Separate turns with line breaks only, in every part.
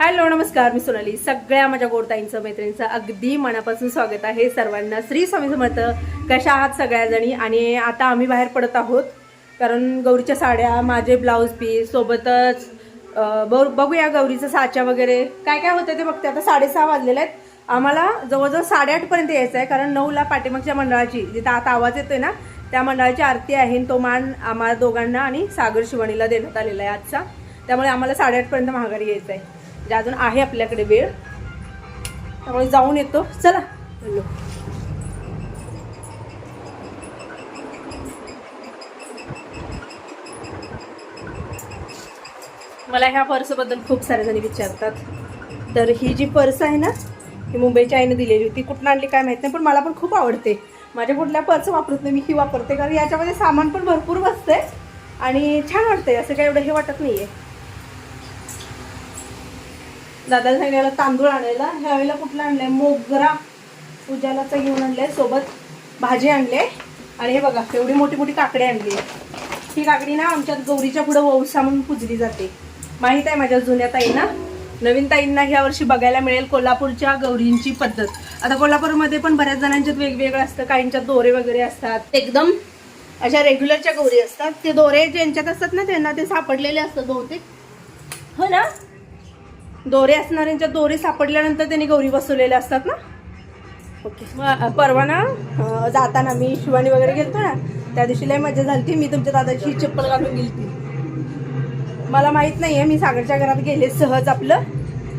Hello नमस्कार मी सोनाली. सगळ्या माझ्या गोडताईंचं मैत्रिणींचं अगदी मनापासून स्वागत आहे सर्वांना. श्री स्वामी समर्थ कशा आहात सगळ्याजणी? आणि आता आम्ही बाहेर पडत आहोत कारण गौरीच्या साड्या माझे ब्लाऊज पीस सोबतच बघूया गौरीचं साच्या वगैरे. काय काय होतं ते बघते. आता साडेसहा वाजलेले आहेत. आम्हाला जवळजवळ साडेआठपर्यंत यायचं आहे कारण नऊला पाठीमागच्या मंडळाची जिथं आता आवाज येतोय ना त्या मंडळाची आरती आहे. आणि तो मान आम्हाला दोघांना आणि सागर शिवणीला देण्यात आलेला आहे आजचा. त्यामुळे आम्हाला साडेआठपर्यंत माघारी यायचं आहे म्हणजे अजून आहे आपल्याकडे वेळ. त्यामुळे जाऊन येतो. चला. हॅलो. मला ह्या पर्सबद्दल खूप सारे जणी विचारतात. तर ही जी पर्स आहे ना ही मुंबईच्या आईने दिलेली होती. कुठून आणली काय माहीत नाही पण मला पण खूप आवडते. माझ्या कुठल्या पर्स वापरत नाही मी ही वापरते. कारण याच्यामध्ये सामान पण भरपूर बसते आणि छान वाटते असं काही एवढं हे वाटत नाही आहे दादाला सांगितलेलं तांदूळ आणायला. ह्या वेळेला कुठला आणलाय? मोगरा उजालाचा घेऊन आणलाय. सोबत भाजी आणले. आणि हे बघा एवढी मोठी मोठी काकडी आणली. ही काकडी ना आमच्यात गौरीच्या पुढे वौसा म्हणून पुजली जाते. माहीत आहे माझ्या जुन्या ताईंना? नवीन ताईंना ह्या वर्षी बघायला मिळेल कोल्हापूरच्या गौरींची पद्धत. आता कोल्हापूरमध्ये पण बऱ्याच जणांच्यात वेगवेगळं असतं. काहींच्यात दोरे वगैरे असतात. एकदम अशा रेग्युलरच्या गौरी असतात. ते दोरे ज्यांच्यात असतात ना त्यांना ते सापडलेले असतात बहुतेक. हो ना? दोरे असणाऱ्यांच्या दोरे सापडल्यानंतर त्यांनी गौरी बसवलेल्या असतात ना? ओके. परवा ना जाताना मी शिवानी वगैरे गेलतो ना त्या दिवशी लय मजा झाली मी तुमच्या दादाची चप्पल घालून गेलती. मला माहीत नाही आहे मी सागरच्या घरात गेले सहज आपलं.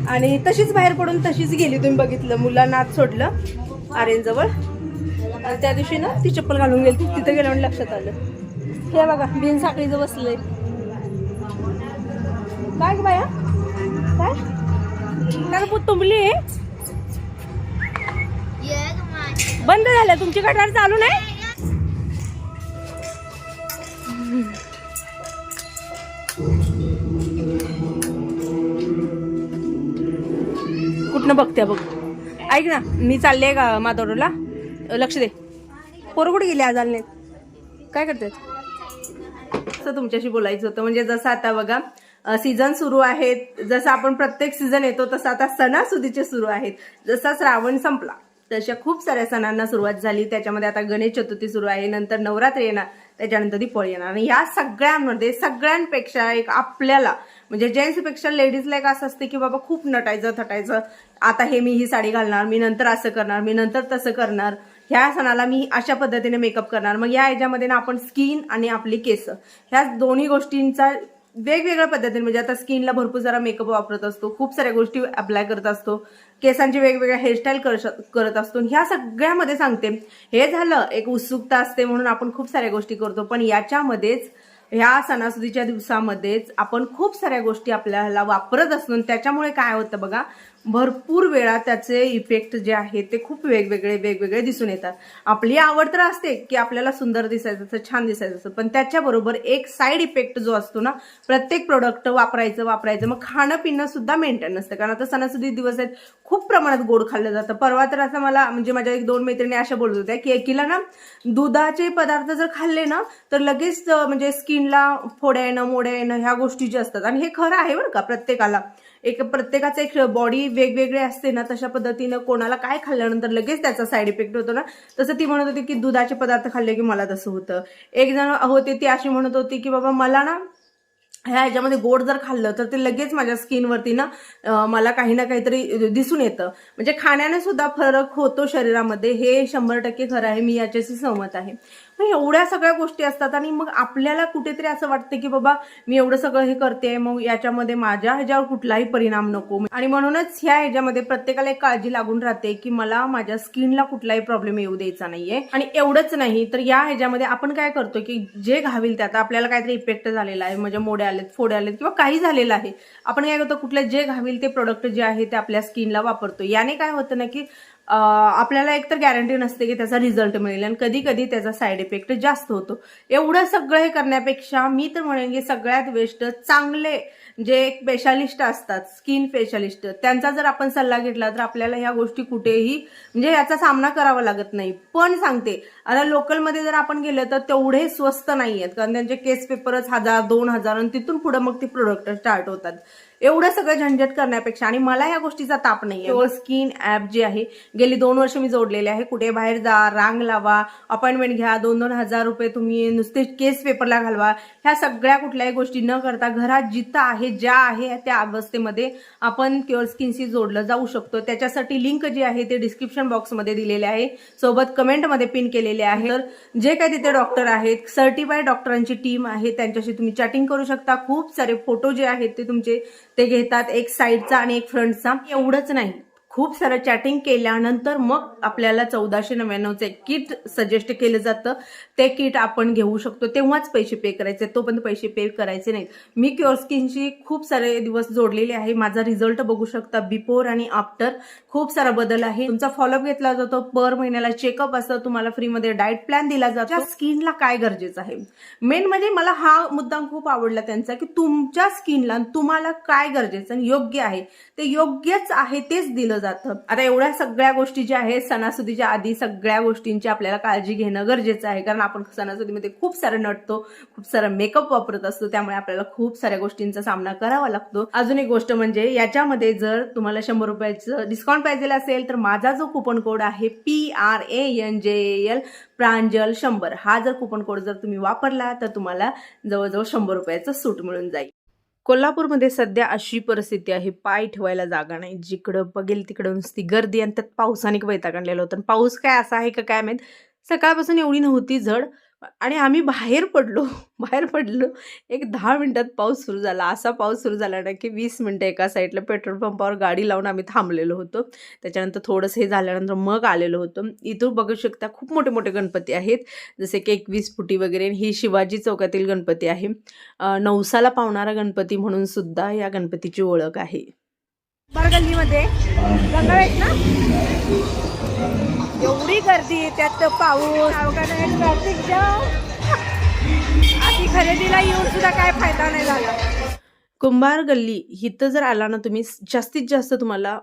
आणि तशीच बाहेर पडून तशीच गेली तुम्ही बघितलं. मुलांना आत सोडलं आर्यनजवळ आणि त्या दिवशी ना ती चप्पल घालून गेली तिथं गेलं म्हणून लक्षात आलं. हे बघा बिन साखळीचं बसलंय. काय बाया? काय? त्याला तुंबली. आहे बंद झालं. तुमची कटार चालू नाही? कुठनं बघते बघ. ऐक ना मी चालले का माधवला लक्ष दे. पोरं कुठे गेले आज आले काय करतात? असं तुमच्याशी बोलायचं होतं. म्हणजे जसं आता बघा सीझन सुरू आहेत. जसं आपण प्रत्येक सीझन येतो तसं आता सणासुदीचे सुरू आहेत. जसा श्रावण संपला तशा खूप साऱ्या सणांना सुरुवात झाली. त्याच्यामध्ये आता गणेश चतुर्थी सुरू आहे नंतर नवरात्र येणार त्याच्यानंतर दिवाळी येणार. आणि या सगळ्यांमध्ये सगळ्यांपेक्षा एक आपल्याला म्हणजे जेंट्सपेक्षा लेडीजला एक असं असते की बाबा खूप नटायचं थटायचं. आता हे मी ही साडी घालणार मी नंतर असं करणार मी नंतर तसं करणार. ह्या सणाला मी अशा पद्धतीने मेकअप करणार. मग या ह्याच्यामध्ये ना आपण स्किन आणि आपली केस ह्या दोन्ही गोष्टींचा वेगवेगळ्या पद्धतीने म्हणजे आता स्किनला भरपूर सारा मेकअप वापरत असतो खूप साऱ्या गोष्टी अप्लाय करत असतो केसांची वेगवेगळ्या हेअरस्टाईल करत असतो. ह्या सगळ्यामध्ये सांगते हे झालं एक उत्सुकता असते म्हणून आपण खूप साऱ्या गोष्टी करतो पण याच्यामध्येच ह्या सणासुदीच्या दिवसामध्येच आपण खूप साऱ्या गोष्टी आपल्याला वापरत असतो आणि त्याच्यामुळे काय होतं बघा भरपूर वेळा त्याचे इफेक्ट जे आहेत ते खूप वेगवेगळे वेगवेगळे दिसून येतात. आपली आवड तर असते की आपल्याला सुंदर दिसायचं असतं छान दिसायचं असतं पण त्याच्याबरोबर एक साईड इफेक्ट जो असतो ना प्रत्येक प्रोडक्ट वापरायचं वापरायचं मग खाणं पिणं सुद्धा मेंटेन नसतं. कारण आता सणासुदी दिवस आहेत खूप प्रमाणात गोड खाल्लं जातं. परवा तर असं मला म्हणजे माझ्या एक दोन मैत्रिणी अशा बोलत होत्या की एकीला ना दुधाचे पदार्थ जर खाल्ले ना तर लगेच म्हणजे स्किन स्किनला फोड्या येणं मोड्या येणं ह्या गोष्टी ज्या असतात. आणि हे खरं आहे बरं का प्रत्येकाला. एक प्रत्येकाचं एक बॉडी वेगवेगळे असते ना तशा पद्धतीनं कोणाला काय खाल्ल्यानंतर लगेच त्याचा साईड इफेक्ट होतो ना. तसं ती म्हणत होती की दुधाचे पदार्थ खाल्ले की मला तसं होतं. एक जण होते ती अशी म्हणत होती की बाबा मला ना ह्या ह्याच्यामध्ये गोड जर खाल्लं तर ते लगेच माझ्या स्किनवरती ना मला काही ना काहीतरी दिसून येतं. म्हणजे खाण्याने सुद्धा फरक होतो शरीरामध्ये. हे शंभर टक्के खरं आहे. मी याच्याशी सहमत आहे. एवढ्या सगळ्या गोष्टी असतात आणि मग आपल्याला कुठेतरी असं वाटतं की बाबा मी एवढं सगळं हे करते मग याच्यामध्ये माझ्या ह्याच्यावर कुठलाही परिणाम नको. आणि म्हणूनच ह्या ह्याच्यामध्ये प्रत्येकाला एक काळजी लागून राहते की मला माझ्या स्किनला कुठलाही प्रॉब्लेम येऊ द्यायचा नाहीये. आणि एवढंच नाही तर या ह्याच्यामध्ये आपण काय करतो की जे घावील ते आता आपल्याला काहीतरी इफेक्ट झालेला आहे म्हणजे मोडे आलेत फोडे आलेत किंवा काही झालेलं आहे. आपण काय करतो कुठलं जे घावील ते प्रोडक्ट जे आहे ते आपल्या स्किनला वापरतो याने काय होतं ना की आपल्याला एकतर गॅरंटी नसते की त्याचा रिझल्ट मिळेल आणि कधी कधी त्याचा साईड इफेक्ट जास्त होतो. एवढं सगळं हे करण्यापेक्षा मी तर म्हणेन की सगळ्यात बेस्ट चांगले जे स्पेशालिस्ट असतात स्किन स्पेशालिस्ट त्यांचा जर आपण सल्ला घेतला तर आपल्याला ह्या गोष्टी कुठेही म्हणजे याचा सामना करावा लागत नाही. पण सांगते आता लोकलमध्ये जर आपण गेलं तर तेवढे स्वस्त नाही आहेत कारण त्यांचे केस पेपरच हजार दोन हजार आणि तिथून पुढे मग ते प्रोडक्ट स्टार्ट होतात. एवढं सगळं झंझट करण्यापेक्षा आणि मला या गोष्टीचा ताप नाही स्किन ऍप जे आहे गेली दोन वर्ष मी जोडलेले आहे. कुठे बाहेर जा रांग लावा अपॉइंटमेंट घ्या दोन दोन हजार रुपये तुम्ही नुसते केस पेपरला घालवा. ह्या सगळ्या कुठल्याही गोष्टी न करता घरात जिथं आहे ज्या आहे त्या अवस्थेमध्ये आपण क्युअर स्किनशी जोडलं जाऊ शकतो. त्याच्यासाठी लिंक जी आहे ते डिस्क्रिप्शन बॉक्समध्ये दिलेले आहे. सोबत कमेंटमध्ये पिन केलेले आहे तर जे काही तिथे डॉक्टर आहेत सर्टिफाईड डॉक्टरांची टीम आहे त्यांच्याशी तुम्ही चॅटिंग करू शकता. खूप सारे फोटो जे आहेत ते तुमचे ते घेतात एक साईडचा आणि एक फ्रंटचा एवढंच नाही. खूप सारं चॅटिंग केल्यानंतर मग आपल्याला चौदाशे नव्याण्णवचं एक किट सजेस्ट केलं जातं. ते किट आपण घेऊ शकतो तेव्हाच पैसे पे करायचे तोपर्यंत पैसे पे करायचे नाहीत. मी क्युअर स्किनशी खूप सारे दिवस जोडलेले आहे माझा रिझल्ट बघू शकता बिफोर आणि आफ्टर खूप सारा बदल आहे. तुमचा फॉलोअप घेतला जातो पर महिन्याला चेकअप असतं तुम्हाला फ्रीमध्ये डाएट प्लॅन दिला जातो. स्किनला काय गरजेचं आहे? मेन म्हणजे मला हा मुद्दा खूप आवडला त्यांचा की तुमच्या स्किनला तुम्हाला काय गरजेचं आणि योग्य आहे. ते योग्यच आहे तेच दिलं जातं. आता एवढ्या सगळ्या गोष्टी ज्या आहेत सणासुदीच्या आधी सगळ्या गोष्टींची आपल्याला काळजी घेणं गरजेचं आहे कारण आपण सणासुदीमध्ये खूप सारं नटतो खूप सारा मेकअप वापरत असतो त्यामुळे आपल्याला खूप साऱ्या गोष्टींचा सामना करावा लागतो. अजून एक गोष्ट म्हणजे याच्यामध्ये जर तुम्हाला शंभर रुपयाचं डिस्काउंट पाहिजे असेल तर माझा जो कुपन कोड आहे P R A N J L Pranjal शंभर. हा जर कुपन कोड जर तुम्ही वापरला तर तुम्हाला जवळजवळ शंभर रुपयाचं सूट मिळून जाईल. कोल्हापूरमध्ये सध्या अशी परिस्थिती आहे पाय ठेवायला जागा नाही. जिकडं बघेल तिकडं नुसती गर्दी आणि त्यात पावसाने वैताग आणलेलं होतं. आणि पाऊस काय असा आहे का काय माहीत? सकाळपासून एवढी नव्हती झड आणि आम्ही बाहेर पडलो. बाहेर पडलो. एक दहा मिनटात पाऊस सुरू झाला. असा पाऊस सुरू झाला ना की वीस मिनटं एका साईडला पेट्रोल पंपावर गाडी लावून आम्ही थांबलेलो होतो. त्याच्यानंतर थोडंसं हे झाल्यानंतर मग आलेलो होतो. इथून बघू शकता खूप मोठे मोठे गणपती आहेत. जसे की एकवीस फुटी वगैरे ही शिवाजी चौकातील गणपती आहे. नवसाला पावणारा गणपती म्हणून सुद्धा या गणपतीची ओळख आहे. गल्लीमध्ये ना? एवढी गर्दी त्यात पाऊस. ट्रॅफिक जाम आधी खरेदीला येऊन सुद्धा काय फायदा नाही झाला. कुंभार गल्ली इथं जर आला ना तुम्ही जास्तीत जास्त तुम्हाला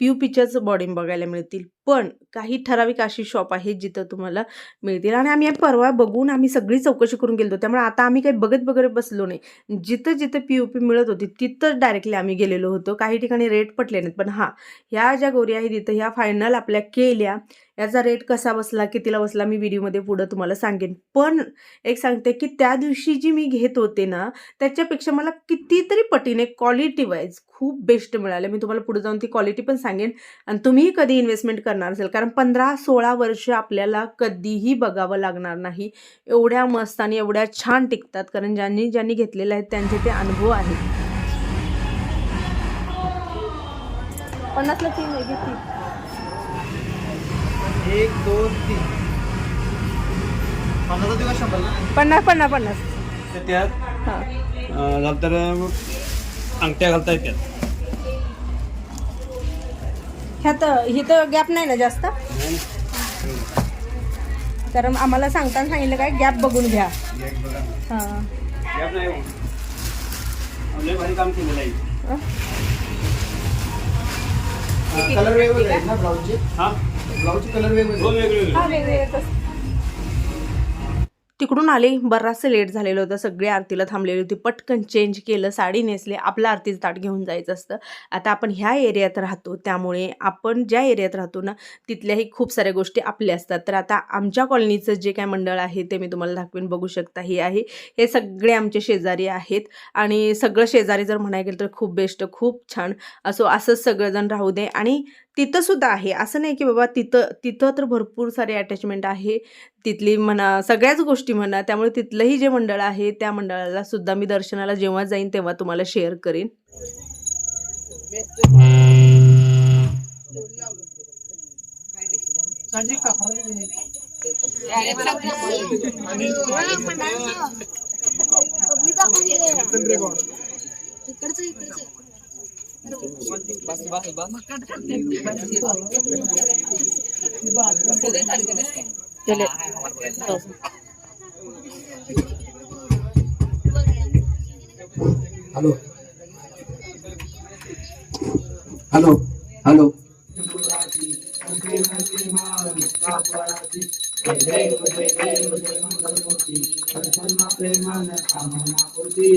पी यू पीच्याच बॉडी बघायला मिळतील. पण काही ठराविक अशी शॉप आहेत जिथं तुम्हाला मिळतील. आणि आम्ही परवा बघून आम्ही सगळी चौकशी करून गेलो त्यामुळे आता आम्ही काही बघत वगैरे बसलो नाही. जिथं जिथं पी यू पी मिळत होती तिथं डायरेक्टली आम्ही गेलेलो होतो. काही ठिकाणी रेट पटले नाहीत. पण हां ह्या ज्या गोरी आहेत तिथं ह्या फायनल आपल्या केल्या. याचा रेट कसा बसला कितीला बसला मी व्हिडिओमध्ये पुढं तुम्हाला सांगेन. पण एक सांगते की त्या दिवशी जी मी घेत होते ना त्याच्यापेक्षा मला कितीतरी पटीने क्वालिटी वाईज खूप बेस्ट मिळाले मी तुम्हाला पुढे जाऊन ती क्वालिटी पण सांगेन. आणि तुम्हीही कधी इन्व्हेस्टमेंट करणार असेल कारण पंधरा सोळा वर्ष आपल्याला कधीही बघावं लागणार नाही. एवढ्या मस्त आणि एवढ्या छान टिकतात कारण ज्यांनी ज्यांनी घेतलेले आहेत त्यांचे ते अनुभव आहेत. पन्नासला तीन आहे
एक दोन तीन. पन्नास दिवस शंभर
पन्नास पन्नास पन्नास.
तर त्यात?
हां.
अं, तर मग अंगठ्या घालता येतात
ह्यात इथं गॅप नाही ना जास्त? कारण आम्हाला सांगताना सांगितलं काय गॅप बघून घ्या. हां.
गॅप नाही हो. लय भारी काम केलेलं आहे.
अं?
कलर वेगवेगळे आहेत ना ब्लाऊजचे?
हा.
ब्लाऊजचे कलर वेगवेगळे.
हा. तिकडून आले बराचसं लेट झालेलं होतं. सगळी आरतीला थांबलेली होती. पटकन चेंज केलं साडी नेसले आपलं आरतीचं ताट घेऊन जायचं असतं. आता आपण ह्या एरियात राहतो. त्यामुळे आपण ज्या एरियात राहतो ना तिथल्याही खूप साऱ्या गोष्टी आपल्या असतात. तर आता आमच्या कॉलनीचं जे काय मंडळ आहे ते मी तुम्हाला दाखवेन. बघू शकता हे आहे. हे सगळे आमचे शेजारी आहेत. आणि सगळं शेजारी जर म्हणायला गेलं तर खूप बेस्ट खूप छान. असो असंच सगळेजण राहू दे. आणि तिथं सुद्धा आहे. असं नाही की बाबा तिथं तिथं तर भरपूर सारे अटॅचमेंट आहे. तिथली म्हणा सगळ्याच गोष्टी म्हणा त्यामुळे तिथलंही जे मंडळ आहे त्या मंडळाला सुद्धा मी दर्शनाला जेव्हा जाईन तेव्हा तुम्हाला शेअर करेन.
हॅलो हॅलो हॅलो नाकाची पराची जोडी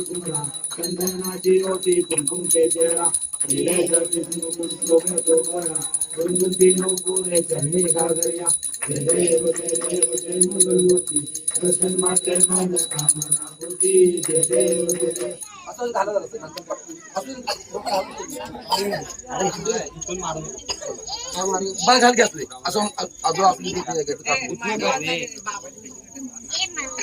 कुंभला चंदनाची ओटी कुंकुम केशरा हिले जटी कुंकुम शोभे तो बरा गुणगुंती नोपुरे चंदी गागरिया जय देव जय देव जय मंगलमूर्ती दर्शन माते मन कामना पूर्ती जय देव जय देव असं झालं झालं नंतर बस झालं की असले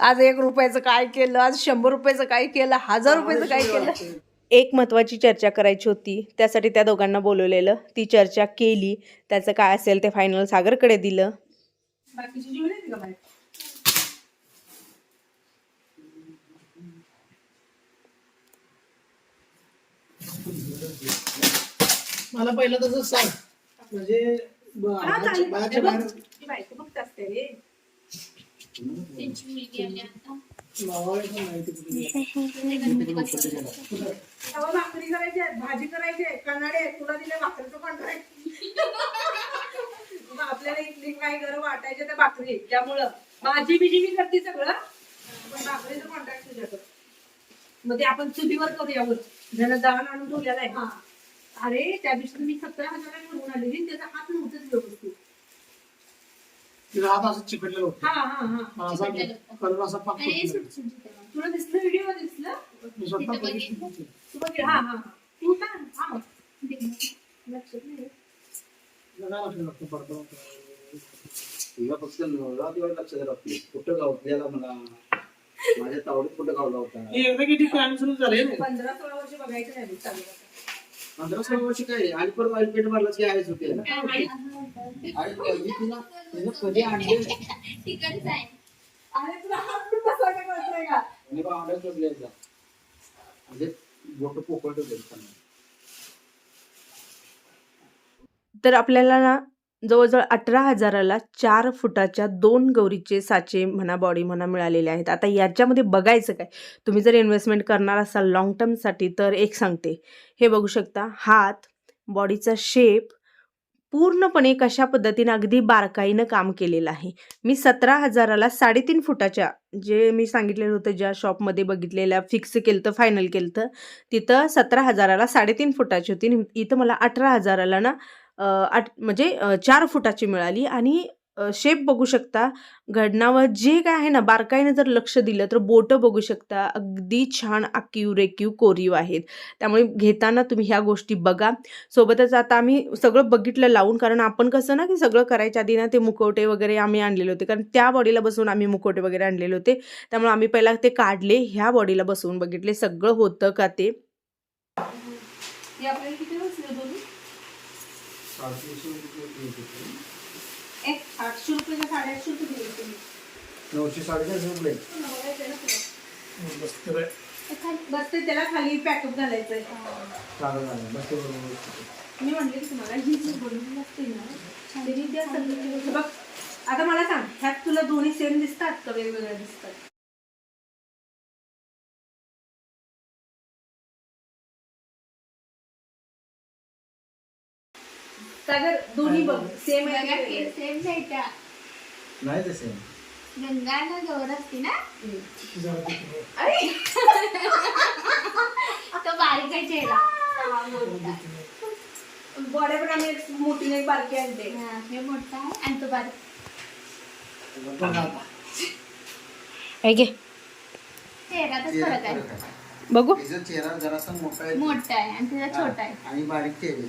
आज एक रुपयाचं काय केलं आज शंभर रुपयाचं काय केलं हजार रुपयाचं काय केलं? एक महत्वाची चर्चा करायची होती. त्यासाठी त्या दोघांना बोलवलेलं. ती चर्चा केली. त्याचं काय असेल ते फायनल सागरकडे दिलं.
मला पहिलं तसं सांग. म्हणजे
भाकरी करायची भाजी करायची कन्नाडे तुला दिले भाकरीचं कॉन्ट्रॅक्ट आपल्याला इथली काय गरम वाटायचे त्या भाकरी त्यामुळं. भाजी बिजी मी करते सगळं पण भाकरीचं कॉन्ट्रॅक्ट तुझ्याकडं. मग ते आपण चुलीवर करूया वर. ज्याला दळण आणून ठेवलेला आहे. अरे त्या दिवशी मी सतरा हजार म्हणून आलेली त्याचा हात नव्हताच व्यवस्थित.
तिला हात असं चिकटलेलं होतं.
हा हा हा.
मला असा कलर असा पाक पडलेला.
तुला दिसलं व्हिडिओ दिसलं?
मी स्वतः बघितलं.
तू बघ हा हा. हा तू का हा. लक्षात नाही.
मला काय लक्षात लागतं पडतं?
तुला फक्त नवरात्रीवर लक्ष द्यायला लागते कुठं गावल्याला मला माझ्या तावडीत कुठं गावला होता?
हे एकदा किती सुरू झाले
पंधरा सोळा वर्ष बघायचं नाही. चालू.
पंधरा सोळा वर्ष काय आणि परत ऑइल पेंट मारलाच की आहेच होते. आणि मी तुला तुला कधी आणले?
अरे तुला हात पण बसवायला कळत नाही का?
मी बा ऑर्डर ठेवले एकदा. म्हणजे बोट ठेवले
तर आपल्याला ना जवळजवळ अठरा हजाराला चार फुटाच्या दोन गौरीचे साचे म्हणा बॉडी म्हणा मिळालेले आहेत. आता याच्यामध्ये बघायचं काय? तुम्ही जर इन्व्हेस्टमेंट करणार असाल लॉंग टर्मसाठी तर एक सांगते. हे बघू शकता हात बॉडीचा शेप पूर्णपणे कशा पद्धतीनं अगदी बारकाईनं काम केलेलं आहे. मी सतरा हजाराला साडेतीन फुटाच्या जे मी सांगितलेलं होतं ज्या शॉपमध्ये बघितलेल्या फिक्स केलं तर फायनल केलं तर तिथं सतरा हजाराला साडेतीन फुटाची होती. इथं मला अठरा हजाराला ना आठ म्हणजे चार फुटाची मिळाली आणि शेप बघू शकता घडणावर जे काय आहे ना बारकाईने जर लक्ष दिलं तर बोटं बघू शकता. अगदी छान आकीव रेकीव कोरीव आहेत. त्यामुळे घेताना तुम्ही ह्या गोष्टी बघा. सोबतच आता आम्ही सगळं बघितलं लावून कारण आपण कसं ना की सगळं करायच्या आधी ना ते मुकवटे वगैरे आम्ही आणलेले होते. कारण त्या बॉडीला बसवून आम्ही मुकवटे वगैरे आणलेले होते. त्यामुळे आम्ही पहिला ते काढले ह्या बॉडीला बसवून बघितले. सगळं होतं का ते? एक आठशे रुपये का साडेआठशे रुपये दिले तुम्ही?
नऊशे साडेचारशे रुपये.
बसते
त्याला खाली पॅकअप
ते बरोबर
मी म्हणले की तुम्हाला ही जी बनवून असते ना बघ आता मला सांग ह्यात तुला दोन्ही सेम दिसतात का? वेगवेगळ्या दिसतात? सागर दोन्ही बघ. सेम आहे
सेम साईडच्या
नाही तसे
गंगा जवळ असते ना. तो बारीक आहे चेहरा
पण आम्ही एक मोठी नाही बारकी आणते.
हा, हे मोठा आहे. आणि तो बारीक. चेहऱ्यातच फरक आहे.
बघू.
तिचा चेहरा जरासा मोठा आहे
मोठा आहे आणि तिचा छोटा आहे.
आणि बारीक चेहरे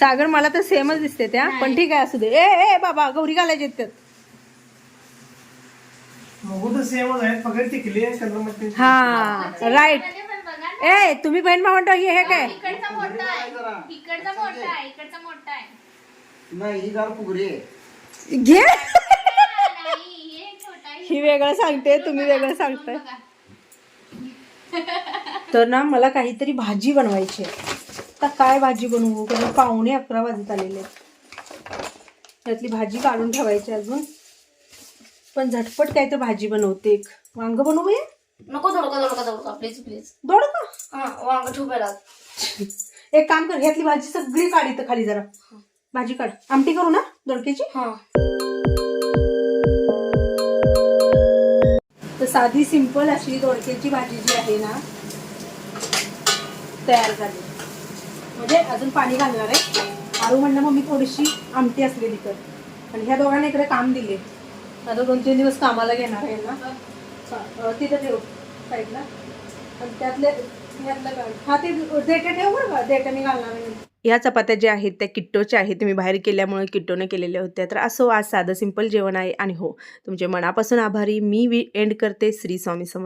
सागर मला तर सेमच दिसते त्या पण ठीक आहे असू दे. ए ए बाबा गौरी घालायचे त्यात.
आहेत मध्ये
हा राईट. ए तुम्ही बहीण भावंड हे हे काय?
इकडचा मोठा आहे. इकडचा मोठा आहे इकडचा मोठा आहे.
नाही ही गार फुगरी आहे.
घे.
नाही हे छोटा आहे.
ही वेगळं सांगते तुम्ही वेगळं सांगताय.
बघा.
तर ना मला काहीतरी भाजी बनवायची आहे. आता काय भाजी बनवू? कारण पावणे अकरा वाजत आलेले आहेत. त्यातली भाजी काढून ठेवायची अजून. पण झटपट काय तर भाजी बनवते एक. वांग बनवू हे
नको दोडका दोडका दोडका प्लीज प्लीज
दोडका
हा वांग ठुपेला
एक काम कर ह्यातली भाजी सगळी काढ इथं खाली जरा. भाजी काढ. आमटी करू ना दोडक्याची
हा.
तर साधी सिंपल अशी दोडक्याची भाजी जी आहे ना तयार झाली. म्हणजे अजून पाणी घालणार आहे. आरू म्हणलं मग मी थोडीशी आमटी असलेली तर आणि ह्या दोघांना इकडे काम दिले. आता दोन तीन दिवस कामाला घेणार आहे ना. चा- तिथं ठेव साईडला. आणि त्यातले हा ते देठे ठेव बरं का. घालणार आहे. ह्या चपात्या ज्या आहेत त्या किट्टोच्या आहेत. मी बाहेर केल्यामुळे किट्टोने केलेल्या होत्या. तर असो आज साधं सिंपल जेवण आहे. आणि हो तुमचे मनापासून आभारी. मी वी एंड करते श्री स्वामी समर्थ